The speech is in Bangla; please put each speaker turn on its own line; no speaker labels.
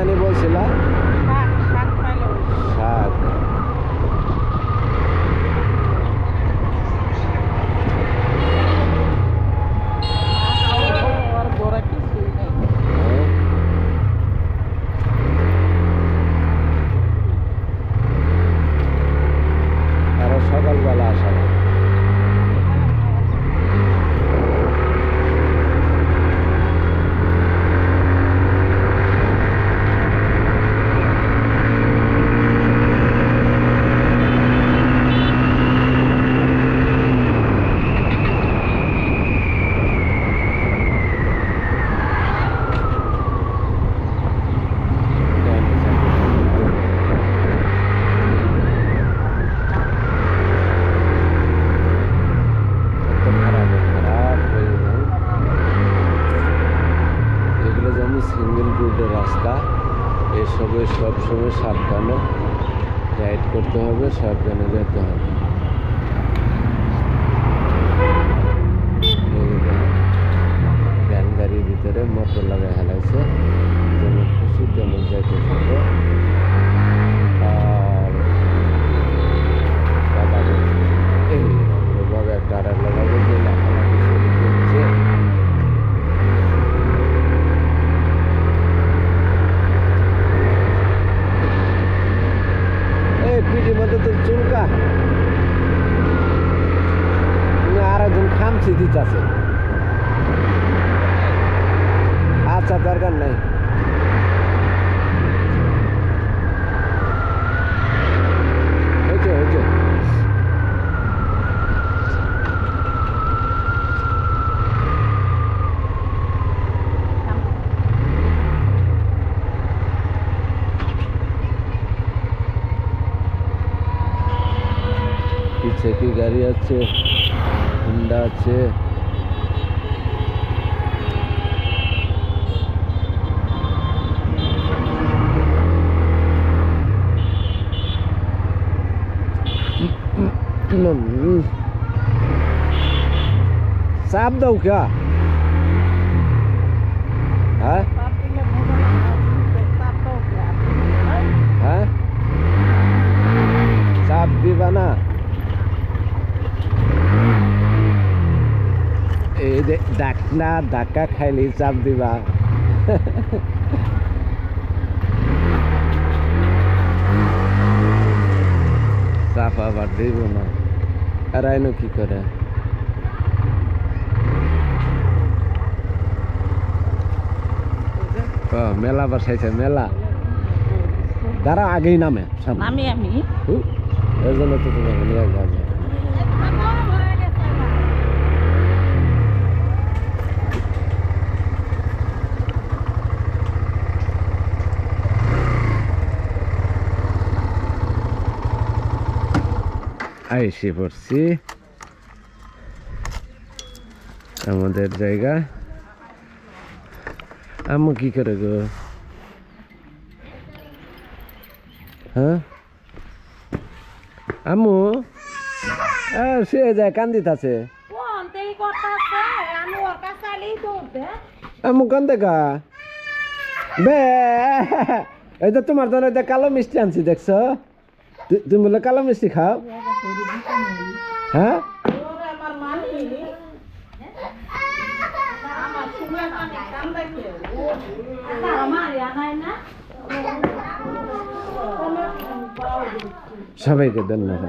জানি বলছিলা। শাক সকালবেলা আসা। এসবে সবসময় সাবধানে রাইড করতে হবে, সাবধানে যেতে হবে। ভ্যান গাড়ির ভিতরে মোটর লাগাই হেলাইছে સીધી જશે આ સફરગન નહીં ઓકે ઓકે पीछे গাড়ি আছে হুন্ডা আছে উম। চাপ দাও কা হ্যাঁ হ্যাঁ চাপ দিবা না এই ডাকনা ডাকা খাইলে চাপ দিবা। চাপ আবার দিব না। আর আইনো কি করে? মেলা বসাইছে মেলা। দাঁড়া আগেই নামে সামনে।
আমি। আমি
এর জন্য তো তোমাকে নিয়ে যাবে আইসে পড়ছি। আমাদের জায়গা। আম্মু কি করে গো? হ্যাঁ? আম্মু? আহ, শুয়ে যায় কান্দিত আছে
আমি ওর কাছে আলেই দৌড়তে
আম্মু কান দেখা বে এই তো তোমার জন্য কালো মিষ্টি আনছি দেখছ? তুমি বলে কালো মিষ্টি খাও? হ্যাঁ?
না
সবাইকে ধন্যবাদ।